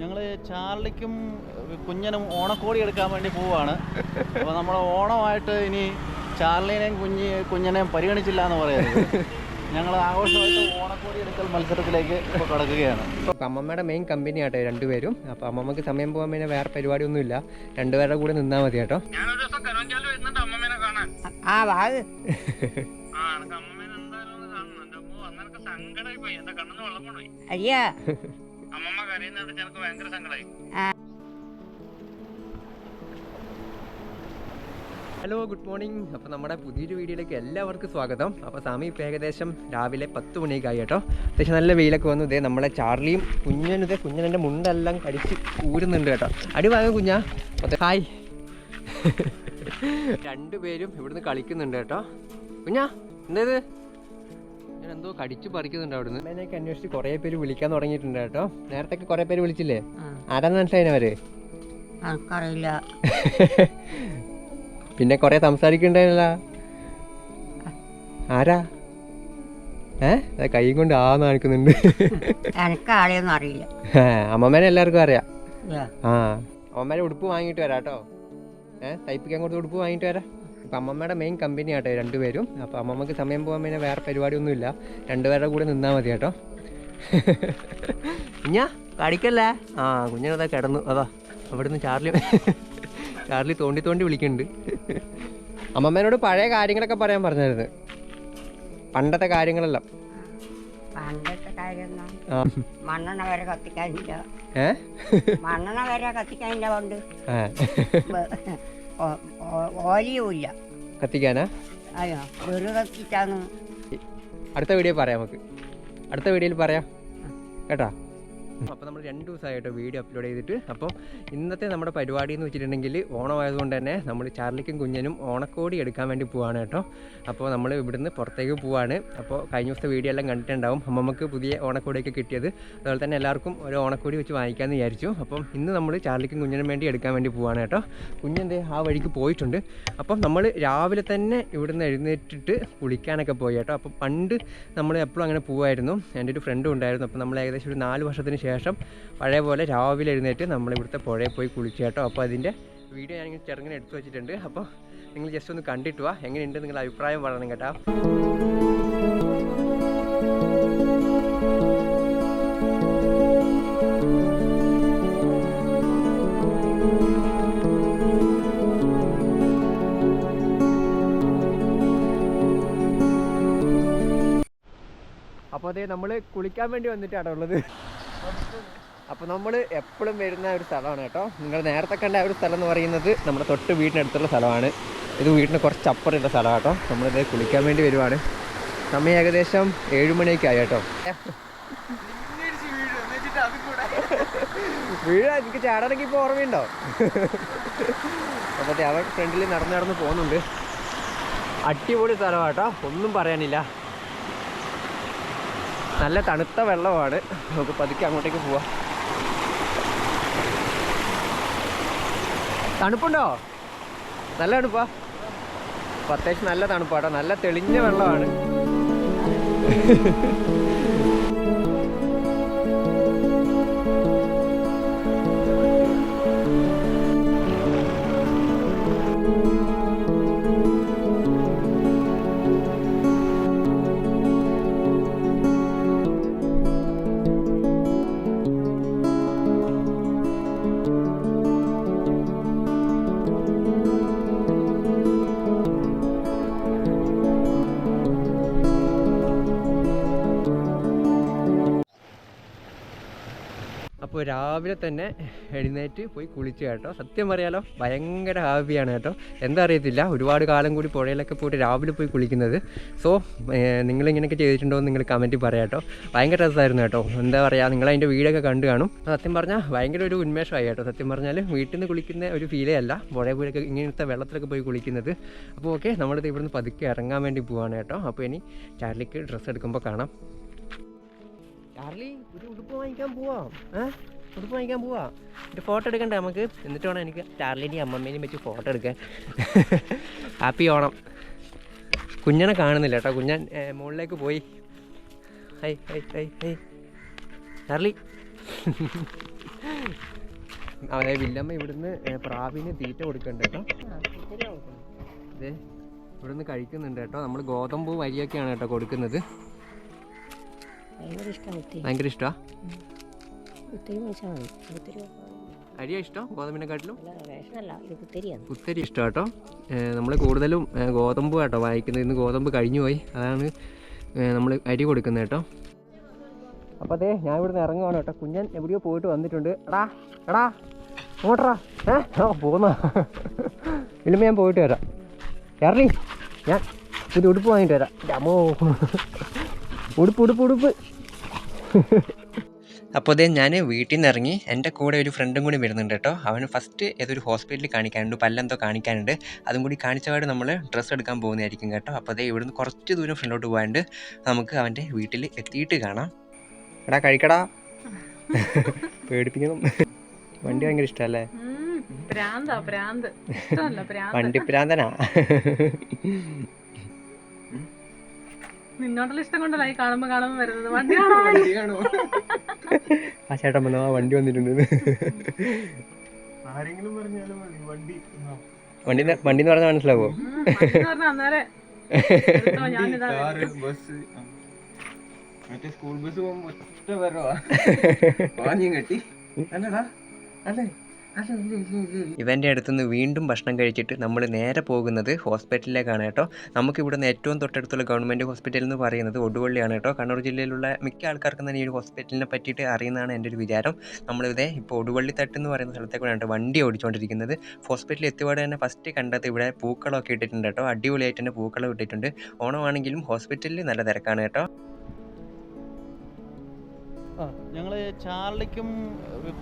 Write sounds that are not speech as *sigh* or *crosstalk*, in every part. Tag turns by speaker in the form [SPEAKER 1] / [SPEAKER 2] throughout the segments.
[SPEAKER 1] ഞങ്ങൾ ചാർലിക്കും കുഞ്ഞനും ഓണക്കോടി എടുക്കാൻ വേണ്ടി പോവാണ്. അപ്പോൾ നമ്മൾ ഓണമായിട്ട് ഇനി ചാർലിനെയും കുഞ്ഞി കുഞ്ഞിനെയും പരിഗണിച്ചില്ല എന്ന് പറയുന്നത് ഞങ്ങൾ ആഘോഷമായിട്ട് ഓണക്കോടി എടുക്കൽ മത്സരത്തിലേക്ക് ഇപ്പോൾ കടക്കുകയാണ്.
[SPEAKER 2] അമ്മമ്മയുടെ മെയിൻ കമ്പനി ആട്ടോ രണ്ടുപേരും. അപ്പോൾ അമ്മമ്മക്ക് സമയം പോകാൻ പിന്നെ വേറെ പരിപാടിയൊന്നുമില്ല. രണ്ടുപേരുടെ കൂടെ നിന്നാൽ മതി കേട്ടോ.
[SPEAKER 3] ആ
[SPEAKER 4] വാ
[SPEAKER 3] അയ്യാ.
[SPEAKER 4] അമ്മമ്മ കരയുന്നത് എനിക്ക് ഭയങ്കര സങ്കടമായി
[SPEAKER 2] ഹലോ ഗുഡ് മോർണിംഗ് അപ്പോൾ നമ്മുടെ പുതിയൊരു വീഡിയോയിലേക്ക് എല്ലാവർക്കും സ്വാഗതം. അപ്പോൾ സമയം ഇപ്പോൾ ഏകദേശം രാവിലെ പത്ത് മണിയൊക്കെ ആയി കേട്ടോ. അത്യാവശ്യം നല്ല വെയിലൊക്കെ വന്നു. ഇതേ നമ്മളെ ചാർലിയും കുഞ്ഞനും ഇതേ കുഞ്ഞനെന്റെ മുണ്ടെല്ലാം കടിച്ച് ഊരുന്നുണ്ട് കേട്ടോ. അടി വാങ്ങും കുഞ്ഞാ. അതെ ഹായ്. *laughs* രണ്ടുപേരും ഇവിടുന്ന് കളിക്കുന്നുണ്ട് കേട്ടോ. കുഞ്ഞാ എന്തേത് ഞാൻ എന്തോ കടിച്ചു പറിക്കുന്നുണ്ട് അവിടുന്ന്. അതിനൊക്കെ അന്വേഷിച്ച് കുറേ പേര് വിളിക്കാൻ തുടങ്ങിയിട്ടുണ്ട് കേട്ടോ. നേരത്തെ കുറേ പേര് വിളിച്ചില്ലേ? ആരാന്ന് മനസ്സിലായിനവര്
[SPEAKER 3] എനിക്കറിയില്ല *laughs*
[SPEAKER 2] പിന്നെ കൊറേ സംസാരിക്കണ്ടല്ല ആരാ? ഏ? കൈ കൊണ്ട് ആ നാണിക്കുന്നുണ്ട് *laughs*
[SPEAKER 3] എനിക്ക് ആരെയൊന്നും അറിയില്ല.
[SPEAKER 2] അമ്മമ്മേനെ എല്ലാവർക്കും അറിയാം. ആ. അമ്മമ്മേനെ ഉടുപ്പ് വാങ്ങിയിട്ട് വരാം കേട്ടോ. ഏഹ് തയ്പ്പിക്കാൻ കൊടുത്ത് ഉടുപ്പ് വാങ്ങിയിട്ട് വരാം. ഇപ്പം അമ്മമ്മയുടെ മെയിൻ കമ്പനി ആട്ടോ രണ്ടുപേരും. അപ്പോൾ അമ്മമ്മക്ക് സമയം പോകാൻ പിന്നെ വേറെ പരിപാടിയൊന്നുമില്ല. രണ്ടുപേരുടെ കൂടെ നിന്നാൽ മതി കേട്ടോ. കുഞ്ഞാ കടിക്കല്ലേ? ആ കുഞ്ഞനതാ കിടന്നു. അതാ അവിടുന്ന് ചാർലി ചാർലി തോണ്ടി തോണ്ടി വിളിക്കുന്നുണ്ട്. അമ്മമ്മേനോട് പഴയ കാര്യങ്ങളൊക്കെ പറയാൻ പറഞ്ഞായിരുന്നു. പണ്ടത്തെ കാര്യങ്ങളെല്ലാം.
[SPEAKER 3] പണ്ടത്തെ മണ്ണെണ്ണ വരെ കത്തിക്കാനില്ല
[SPEAKER 2] ഏ?
[SPEAKER 3] മണ്ണെണ്ണ വരെ കത്തിക്കാനില്ല പണ്ട്. ഓലിയുമില്ല
[SPEAKER 2] കത്തിക്കാനാ?
[SPEAKER 3] അയ്യോ വെറു കത്തിച്ചാന്ന്.
[SPEAKER 2] അടുത്ത വീഡിയോ പറയാം നമുക്ക്. അടുത്ത വീഡിയോയിൽ പറയാം. കേട്ടാ? അപ്പോൾ നമ്മൾ രണ്ട് ദിവസമായിട്ട് വീഡിയോ അപ്ലോഡ് ചെയ്തിട്ട് അപ്പോൾ ഇന്നത്തെ നമ്മുടെ പരിപാടി എന്ന് വെച്ചിട്ടുണ്ടെങ്കിൽ ഓണമായതുകൊണ്ട് തന്നെ നമ്മൾ ചാർലിക്കും കുഞ്ഞനും ഓണക്കോടി എടുക്കാൻ വേണ്ടി പോവാണ് കേട്ടോ. അപ്പോൾ നമ്മൾ ഇവിടുന്ന് പുറത്തേക്ക് പോവാണ്. അപ്പോൾ കഴിഞ്ഞ ദിവസത്തെ വീഡിയോ എല്ലാം കണ്ടിട്ടുണ്ടാവും. അമ്മമ്മക്ക് പുതിയ ഓണക്കോടിയൊക്കെ കിട്ടിയത്. അതുപോലെ തന്നെ എല്ലാവർക്കും ഒരു ഓണക്കോടി വെച്ച് വാങ്ങിക്കാമെന്ന് വിചാരിച്ചു. അപ്പം ഇന്ന് നമ്മൾ ചാർലിക്കും കുഞ്ഞിനും വേണ്ടി എടുക്കാൻ വേണ്ടി പോവാണ് കേട്ടോ. കുഞ്ഞെന്ത് ആ വഴിക്ക് പോയിട്ടുണ്ട്. അപ്പം നമ്മൾ രാവിലെ തന്നെ ഇവിടുന്ന് എഴുന്നേറ്റിട്ട് കുളിക്കാനൊക്കെ പോയി കേട്ടോ. അപ്പോൾ പണ്ട് നമ്മൾ എപ്പോഴും അങ്ങനെ പോവായിരുന്നു. എന്റെ ഒരു ഫ്രണ്ടും ഉണ്ടായിരുന്നു. അപ്പോൾ നമ്മൾ ഏകദേശം ഒരു നാല് വർഷത്തിന് ശേഷം പഴയ പോലെ രാവിലെ എഴുന്നേറ്റ് നമ്മൾ ഇവിടുത്തെ പുഴയിൽ പോയി കുളിച്ചു കേട്ടോ. അപ്പോൾ അതിന്റെ വീഡിയോ ഞാനിങ്ങനെ ചെറുങ്ങനെ എടുത്തു വെച്ചിട്ടുണ്ട്. അപ്പോൾ നിങ്ങൾ ജസ്റ്റ് ഒന്ന് കണ്ടിട്ട് വാ. എങ്ങനെയുണ്ട് നിങ്ങളുടെ അഭിപ്രായം പറയണം കേട്ടോ. അപ്പോൾ അതേ നമ്മൾ കുളിക്കാൻ വേണ്ടി വന്നിട്ടാണ് ഉള്ളത്? അപ്പോൾ നമ്മൾ എപ്പോഴും വരുന്ന ഒരു സ്ഥലമാണ് കേട്ടോ. നിങ്ങൾ നേരത്തെ കണ്ട ഒരു സ്ഥലം എന്ന് പറയുന്നത് നമ്മുടെ തൊട്ട് വീടിനടുത്തുള്ള സ്ഥലമാണ്. ഇത് വീടിന് കുറച്ച് അപ്പുറമുള്ള സ്ഥലമാണ് കേട്ടോ. നമ്മളിത് കുളിക്കാൻ വേണ്ടി വരുവാണ്. സമയം ഏകദേശം ഏഴുമണിയൊക്കെ ആയി കേട്ടോ. വീഴാ എനിക്ക് ചാടാനൊക്കെ ഇപ്പോൾ ഓർമ്മയുണ്ടോ? അപ്പോൾ അവൻ ഫ്രണ്ടിൽ നടന്ന് നടന്ന് പോകുന്നുണ്ട്. അടിപൊളി സ്ഥലമാണ് കേട്ടോ. ഒന്നും പറയാനില്ല. നല്ല തണുത്ത വെള്ളമാണ്. നമുക്ക് പതുക്കെ അങ്ങോട്ടേക്ക് പോവാം. തണുപ്പുണ്ടോ? നല്ല തണുപ്പാ. അത്യാവശ്യം നല്ല തണുപ്പാട്ടോ. നല്ല തെളിഞ്ഞ വെള്ളമാണ്. *laughs* അപ്പോൾ രാവിലെ തന്നെ എഴുന്നേറ്റ് പോയി കുളിച്ചു കേട്ടോ. സത്യം പറയാലോ ഭയങ്കര ഹാപ്പിയാണ് കേട്ടോ. എന്താ അറിയത്തില്ല ഒരുപാട് കാലം കൂടി പുഴയിലൊക്കെ പോയിട്ട് രാവിലെ പോയി കുളിക്കുന്നത്. സോ നിങ്ങളിങ്ങനെയൊക്കെ ചെയ്തിട്ടുണ്ടോ എന്ന് നിങ്ങൾ കമന്റിൽ പറയാം കേട്ടോ. ഭയങ്കര രസമായിരുന്നു കേട്ടോ. എന്താ പറയുക നിങ്ങൾ അതിന്റെ വീടൊക്കെ കണ്ടു കാണും. സത്യം പറഞ്ഞാൽ ഭയങ്കര ഒരു ഉന്മേഷമായി കേട്ടോ. സത്യം പറഞ്ഞാൽ വീട്ടിൽ നിന്ന് കുളിക്കുന്ന ഒരു ഫീലേ അല്ല പുഴ പോലൊക്കെ ഇങ്ങനത്തെ വെള്ളത്തിലൊക്കെ പോയി കുളിക്കുന്നത്. അപ്പോൾ ഓക്കെ നമ്മളിത് ഇവിടുന്ന് പതുക്കെ ഇറങ്ങാൻ വേണ്ടി പോവാണ് കേട്ടോ. അപ്പോൾ ഇനി ചാർലിക്ക് ഡ്രസ്സ് എടുക്കുമ്പോൾ കാണാം. ചാർലി ഒരു ഉടുപ്പ് വാങ്ങിക്കാൻ പോവാം. ഏ? ഉടുപ്പ് വാങ്ങിക്കാൻ പോവാ. ഒരു ഫോട്ടോ എടുക്കണ്ടേ നമുക്ക്? എന്നിട്ട് വേണം എനിക്ക് ചാർലിന്റെയും അമ്മമ്മേനെയും വെച്ച് ഫോട്ടോ എടുക്കാൻ. ഹാപ്പി ഓണം. കുഞ്ഞനെ കാണുന്നില്ല കേട്ടോ. കുഞ്ഞൻ മുകളിലേക്ക് പോയി. Hi hi hi hi. Charlie. അവനെ വില്ലമ്മ ഇവിടുന്ന് പ്രാവിന് തീറ്റ കൊടുക്കണ്ട കേട്ടോ? അതെ ഇവിടുന്ന് കഴിക്കുന്നുണ്ട് കേട്ടോ. നമ്മൾ ഗോതമ്പ് വരിയൊക്കെയാണ് കേട്ടോ കൊടുക്കുന്നത്.
[SPEAKER 5] ഭയങ്കര ഇഷ്ടമാണ്
[SPEAKER 2] ഭയങ്കര
[SPEAKER 5] മേടിച്ചാൽ
[SPEAKER 2] അരിയാ ഇഷ്ടം? ഗോതമ്പിനെക്കാട്ടിലും?
[SPEAKER 5] ഇത്
[SPEAKER 2] കുത്തരി ഇഷ്ടം കേട്ടോ നമ്മൾ കൂടുതലും ഗോതമ്പ് കേട്ടോ വായിക്കുന്നത് ഇന്ന് ഗോതമ്പ് കഴിഞ്ഞു പോയി. അതാണ് നമ്മൾ അരി കൊടുക്കുന്നത് കേട്ടോ. അപ്പോൾ അതെ ഞാൻ ഇവിടുന്ന് ഇറങ്ങുവാണ് കേട്ടോ. കുഞ്ഞൻ എവിടെയോ പോയിട്ട് വന്നിട്ടുണ്ട്. എടാ എടാ അങ്ങോട്ടറാ ഏ ആ പോന്ന. ഇല്ലുമ്പോൾ ഞാൻ പോയിട്ട് വരാം. ഇറങ്ങി. ഞാൻ പുതിയ ഉടുപ്പ് വാങ്ങിയിട്ട് വരാം. അമ്മോ. ഉടുപ്പ് ഉടുപ്പ് ഉടുപ്പ്. അപ്പോൾ അതേ ഞാൻ വീട്ടിൽ നിന്ന് ഇറങ്ങി എന്റെ കൂടെ ഒരു ഫ്രണ്ടും കൂടി വരുന്നുണ്ട് കേട്ടോ. അവന് ഫസ്റ്റ് ഏതൊരു ഹോസ്പിറ്റലിൽ കാണിക്കാനുണ്ട് പല്ലെന്തോ കാണിക്കാനുണ്ട്. അതും കൂടി കാണിച്ചപാട് നമ്മൾ ഡ്രസ്സ് എടുക്കാൻ പോകുന്നതായിരിക്കും കേട്ടോ. അപ്പോൾ അതേ ഇവിടുന്ന് കുറച്ച് ദൂരം ഫ്രണ്ടോട്ട് പോകാണ്ട് നമുക്ക് അവന്റെ വീട്ടിൽ എത്തിയിട്ട് കാണാം. എടാ കഴിക്കടാ. പേടിപ്പിക്കണം വണ്ടി ഭയങ്കര ഇഷ്ടമല്ലേ
[SPEAKER 6] പ്രാന്താ പ്രാന്ത്. ഇഷ്ടമല്ല പ്രാന്ത്.
[SPEAKER 2] വണ്ടി പ്രാന്തനാ.
[SPEAKER 6] നിന്നോട്ടുള്ള ഇഷ്ടം കൊണ്ടല്ല ഈ കാണുമ്പോ കാണുമ്പോ വരുന്നത്. *laughs* വണ്ടി
[SPEAKER 2] ആ ചേട്ടൻ വന്നു ആ വണ്ടി വന്നിട്ടുണ്ട്.
[SPEAKER 1] ആരെങ്കിലും പറഞ്ഞാലും മതി വണ്ടി.
[SPEAKER 2] വണ്ടി വണ്ടി എന്ന് പറഞ്ഞാൽ മനസ്സിലാവോ?
[SPEAKER 6] പറഞ്ഞ അന്നേരെ.
[SPEAKER 1] ബസ് മറ്റേ സ്കൂൾ ബസ് പോകുമ്പോ ഒറ്റ വരവാ *laughs* കെട്ടി. അല്ലടാ അല്ലേ?
[SPEAKER 2] ഇവന്റെ അടുത്തുനിന്ന് വീണ്ടും ഭക്ഷണം കഴിച്ചിട്ട് നമ്മൾ നേരെ പോകുന്നത് ഹോസ്പിറ്റലിലേക്കാണ് കേട്ടോ. നമുക്ക് ഇവിടുന്ന് ഏറ്റവും തൊട്ടടുത്തുള്ള ഗവൺമെന്റ് ഹോസ്പിറ്റൽ എന്ന് പറയുന്നത് ഒടുവള്ളിയാണ് കേട്ടോ. കണ്ണൂർ ജില്ലയിലുള്ള മിക്ക ആൾക്കാർക്കും തന്നെ ഈ ഒരു ഹോസ്പിറ്റലിനെ പറ്റിയിട്ട് അറിയുന്നതാണ് എന്റെ ഒരു വിചാരം. നമ്മളിവിടെ ഇപ്പോൾ ഒടുവള്ളി തട്ട് എന്ന് പറയുന്ന സ്ഥലത്തേക്കാണ് കേട്ടോ വണ്ടി ഓടിച്ചുകൊണ്ടിരിക്കുന്നത് ഹോസ്പിറ്റലിൽ എത്തിയപാട് തന്നെ ഫസ്റ്റ് കണ്ടത് ഇവിടെ പൂക്കളൊക്കെ ഇട്ടിട്ടുണ്ട് കേട്ടോ. അടിപൊളിയായിട്ട് തന്നെ പൂക്കളം ഇട്ടിട്ടുണ്ട്. ഓണമാണെങ്കിലും ഹോസ്പിറ്റലിൽ നല്ല തിരക്കാണ് കേട്ടോ.
[SPEAKER 1] ഞങ്ങൾ ചാർലിക്കും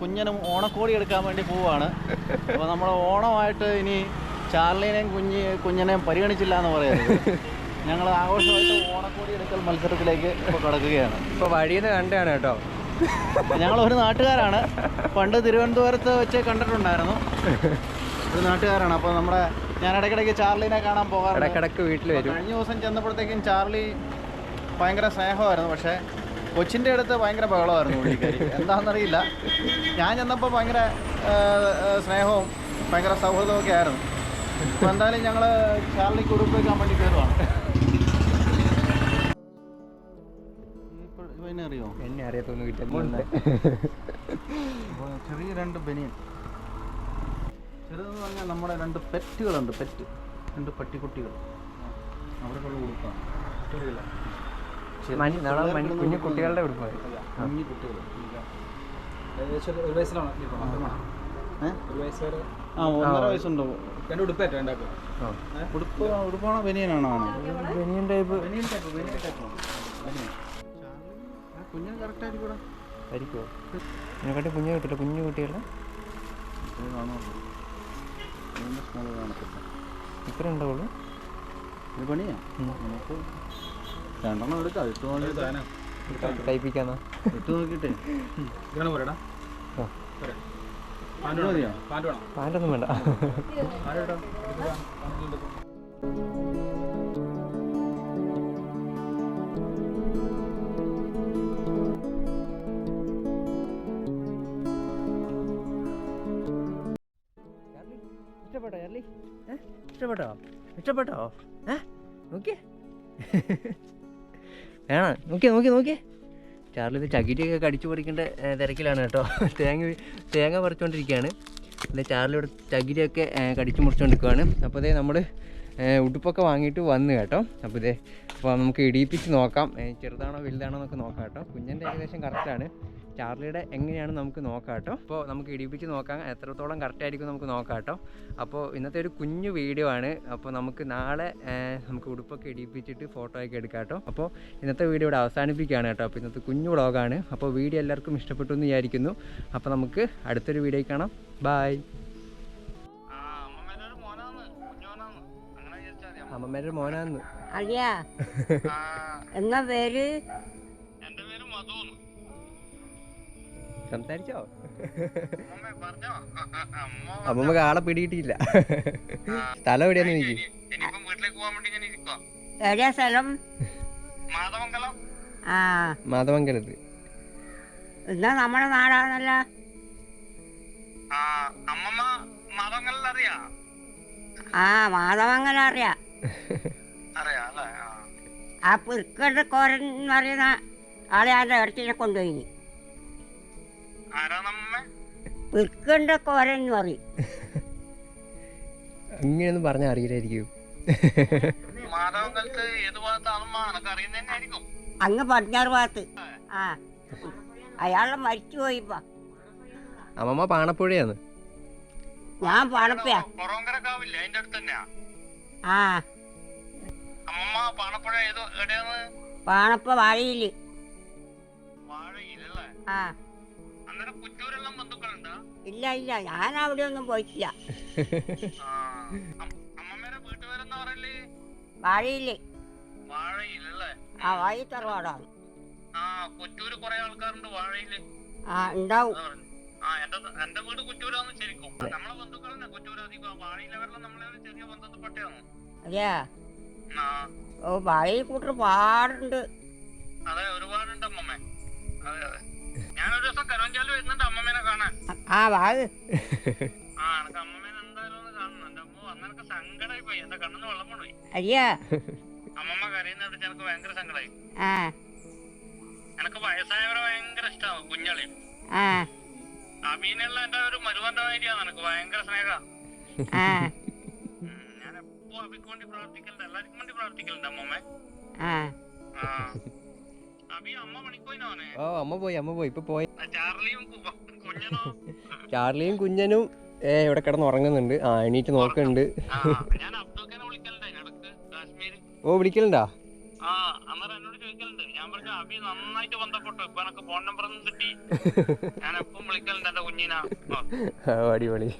[SPEAKER 1] കുഞ്ഞനും ഓണക്കോടി എടുക്കാൻ വേണ്ടി പോവാണ്. അപ്പോൾ നമ്മൾ ഓണമായിട്ട് ഇനി ചാർലിനെയും കുഞ്ഞി കുഞ്ഞനെയും പരിഗണിച്ചില്ല എന്ന് പറയുന്നത്. ഞങ്ങൾ ആഘോഷമായിട്ട് ഓണക്കോടി എടുക്കൽ മത്സരത്തിലേക്ക് ഇപ്പോൾ കടക്കുകയാണ്.
[SPEAKER 2] ഇപ്പോൾ വഴിയിൽ നിന്ന് കണ്ടാണ് കേട്ടോ.
[SPEAKER 1] ഞങ്ങൾ ഒരു നാട്ടുകാരാണ്. പണ്ട് തിരുവനന്തപുരത്ത് വെച്ച് കണ്ടിട്ടുണ്ടായിരുന്നു. ഒരു നാട്ടുകാരാണ്. അപ്പോൾ നമ്മുടെ ഞാൻ ഇടയ്ക്കിടയ്ക്ക് ചാർലിനെ കാണാൻ പോകാറുണ്ട്.
[SPEAKER 2] ഇടയ്ക്കിടയ്ക്ക് വീട്ടിൽ വരും.
[SPEAKER 1] കഴിഞ്ഞ ദിവസം ചെന്നപ്പോഴത്തേക്കും ചാർലി ഭയങ്കര സ്നേഹമായിരുന്നു. പക്ഷേ കൊച്ചിന്റെ അടുത്ത് ഭയങ്കര ബഹളമായിരുന്നു പുള്ളിക്കാരി എന്താണെന്നറിയില്ല. ഞാൻ ചെന്നപ്പോൾ ഭയങ്കര സ്നേഹവും ഭയങ്കര സൗഹൃദവും ഒക്കെ ആയിരുന്നു. അപ്പോൾ എന്തായാലും ഞങ്ങൾ ചാർലി കുറുപ്പ് വെക്കാൻ വേണ്ടി കയറുവാണ് ഇവനെ അറിയോ?
[SPEAKER 2] എന്നെ അറിയാത്തൊന്നും
[SPEAKER 1] ഉണ്ട്. ചെറിയ രണ്ട് ബനിയൻ. ചെറുതെന്ന് പറഞ്ഞാൽ നമ്മുടെ രണ്ട് പെറ്റുകളുണ്ട്. പെറ്റ്. രണ്ട് പട്ടിക്കുട്ടികൾ. അവർക്കുള്ള ഉടുപ്പാണ്. ചെറിയല്ല.
[SPEAKER 2] കുഞ്ഞു കുട്ടികളുടെ ഉടുപ്പ്
[SPEAKER 1] അല്ല, കുഞ്ഞു കുട്ടികൾ.
[SPEAKER 7] ഏകദേശം ഒരു വയസ്സിലാണ്.
[SPEAKER 1] ആ. ഒന്നര. വയസ്സുണ്ടോ.
[SPEAKER 7] രണ്ട് ഉടുപ്പേറ്റ ഉണ്ടാക്കുക
[SPEAKER 1] ഉടുപ്പ് ഉടുപ്പാണോ ബനിയനാണോ
[SPEAKER 2] ബനിയൻ ടൈപ്പ്.
[SPEAKER 1] ബനിയൻ ടൈപ്പ് ബനിയൻ ടൈപ്പ് കുഞ്ഞിന് കറക്റ്റ് ആയിരിക്കും
[SPEAKER 2] ആയിരിക്കുമോ ഇതിനെക്കാട്ടി കുഞ്ഞു കിട്ടില്ല. കുഞ്ഞു കുട്ടികളുടെ? ഇത്ര ഉണ്ടാവുള്ളൂ
[SPEAKER 1] ഇത് പണിയാ. നമുക്ക് രണ്ടെണ്ണം എടുക്കാം ഇട്ട് നോക്കിയിട്ട്.
[SPEAKER 2] തയ്പ്പിക്കാന്നാ
[SPEAKER 1] ഇട്ട് നോക്കിയിട്ടേ.
[SPEAKER 7] ഇതാണ് വേണോ?
[SPEAKER 2] പാന്റൊന്നും വേണ്ട. ഇഷ്ടപ്പെട്ടോ ചാർലി? ഇഷ്ടപ്പെട്ടോ? ഇഷ്ടപ്പെട്ടോ? ഏ? നോക്കിയേ. വേണോ നോക്കി നോക്കി നോക്കി. ചാർലി ഇത് ചകിരിയൊക്കെ കടിച്ചു പൊടിക്കേണ്ട തിരക്കിലാണ് കേട്ടോ. തേങ്ങ തേങ്ങ പറിച്ചുകൊണ്ടിരിക്കുകയാണ് അല്ലെ ചാർലി ഇവിടെ ചകിരിയൊക്കെ കടിച്ചു മുറിച്ചുകൊണ്ടിരിക്കുകയാണ് അപ്പോൾ ഇതേ നമ്മൾ ഉടുപ്പൊക്കെ വാങ്ങിയിട്ട് വന്നു കേട്ടോ. അപ്പോൾ ഇതേ അപ്പോൾ നമുക്ക് ഇടിയിപ്പിച്ച് നോക്കാം. ചെറുതാണോ വലുതാണോ എന്നൊക്കെ നോക്കാം കേട്ടോ. കുഞ്ഞിന്റെ ഏകദേശം കറക്റ്റാണ് ചാർലിയുടെ എങ്ങനെയാണ് നമുക്ക് നോക്കാം കേട്ടോ. അപ്പോൾ നമുക്ക് ഇടിപ്പിച്ച് നോക്കാം. എത്രത്തോളം കറക്റ്റ് ആയിരിക്കും നമുക്ക് നോക്കാം കേട്ടോ. അപ്പോൾ ഇന്നത്തെ ഒരു കുഞ്ഞു വീഡിയോ ആണ്. അപ്പോൾ നമുക്ക് നാളെ നമുക്ക് ഉടുപ്പൊക്കെ ഇടിപ്പിച്ചിട്ട് ഫോട്ടോ ഒക്കെ എടുക്കാം കേട്ടോ. അപ്പോൾ ഇന്നത്തെ വീഡിയോ ഇവിടെ അവസാനിപ്പിക്കുകയാണ് കേട്ടോ. അപ്പോൾ ഇന്നത്തെ കുഞ്ഞു വ്ളോഗാണ് അപ്പോൾ വീഡിയോ എല്ലാവർക്കും ഇഷ്ടപ്പെട്ടു എന്ന് വിചാരിക്കുന്നു. അപ്പോൾ നമുക്ക് അടുത്തൊരു വീഡിയോ കാണാം. ബായ്
[SPEAKER 4] ആ അമ്മമ്മേടെ മോനാന്ന്.
[SPEAKER 3] അളിയാ. എന്നാ പേര്?
[SPEAKER 4] എന്റെ പേര് മധുന്ന്
[SPEAKER 2] സംസാരിച്ചോ?
[SPEAKER 4] ആ, ആ, അമ്മ
[SPEAKER 2] ആളെ പിടിയിട്ടില്ല സ്ഥലം എവിടെയാന്ന് എനിക്ക്?
[SPEAKER 3] എവിടെയാ സ്ഥലം? ആ.
[SPEAKER 2] മാതമംഗലത്ത്
[SPEAKER 3] എന്നാ നമ്മുടെ നാടാണല്ലോ.
[SPEAKER 4] ആ മതങ്ങളിൽ അറിയാ?
[SPEAKER 3] ആ
[SPEAKER 4] ആ.
[SPEAKER 3] ആ കോരൻ എന്ന് പറയുന്ന ആളെ ആരുടെ ഇടത്തിനെ കൊണ്ടുപോയി. കോരൻ എന്ന് പറയും. *laughs*
[SPEAKER 2] അങ്ങനെയൊന്നും പറഞ്ഞാൽ അറിയില്ലായിരിക്കും. *laughs*
[SPEAKER 3] അങ്ങ് പടിഞ്ഞാറ് ഭാഗത്ത്. *laughs* ആ. അയാളെ മരിച്ചു
[SPEAKER 2] അമ്മമ്മ പാണപ്പുഴയാണ്.
[SPEAKER 3] ഞാൻ പണപ്പയാ ആ. പാണപ്പ
[SPEAKER 4] വാഴയിൽ.
[SPEAKER 3] ആ. ഇല്ല ഇല്ല ഞാൻ അവിടെ ഒന്നും പോയിട്ടില്ല.
[SPEAKER 4] വാഴയില്ലേ?
[SPEAKER 3] ആ വാഴ തറവാടാണ്.
[SPEAKER 4] ആ
[SPEAKER 3] ഉണ്ടാവും.
[SPEAKER 4] എന്റെ വീട് കുറ്റൂരാന്ന് ശരിക്കും നമ്മളെ ബന്ധുക്കൾ തന്നെ കുറ്റൂര് അധികം. വാഴയിലവരെല്ലാം നമ്മളെ ചെറിയ
[SPEAKER 3] അതെയാ? ഓ വാഴയിൽ കൂട്ടർ പാടുണ്ട്.
[SPEAKER 4] അതെ ഒരുപാടുണ്ട് അമ്മമ്മേ. അതെ അതെ.
[SPEAKER 3] ആ
[SPEAKER 4] വാ
[SPEAKER 3] അയ്യാ.
[SPEAKER 4] അമ്മമ്മ കരയുന്നത് എനിക്ക് ഭയങ്കര സങ്കടമായി എനക്ക് വയസ്സായവരെ ഭയങ്കര ഇഷ്ടമാണ് കുഞ്ഞളി. അമീനുള്ള എന്റെ ഒരു മരുവന്റെ മാതിരിയാണ് എനക്ക് ഭയങ്കര സ്നേഹ. ഞാൻ എപ്പോ അബിക്ക് വേണ്ടി പ്രാർത്ഥിക്കലുണ്ട്. എല്ലാവർക്കും വേണ്ടി അമ്മമ്മ.
[SPEAKER 3] ആ.
[SPEAKER 2] ഓ അമ്മ പോയി അമ്മ പോയി. ഇപ്പൊ പോയി.
[SPEAKER 4] ചാർലിയും കുഞ്ഞനോ? *laughs*
[SPEAKER 2] ഏ ഇവിടെ കിടന്ന് ഉറങ്ങുന്നുണ്ട്. ആ എണീറ്റ് നോക്കുന്നുണ്ട് *laughs* ഓ വിളിക്കലുണ്ടാ? *laughs* അടിപൊളി.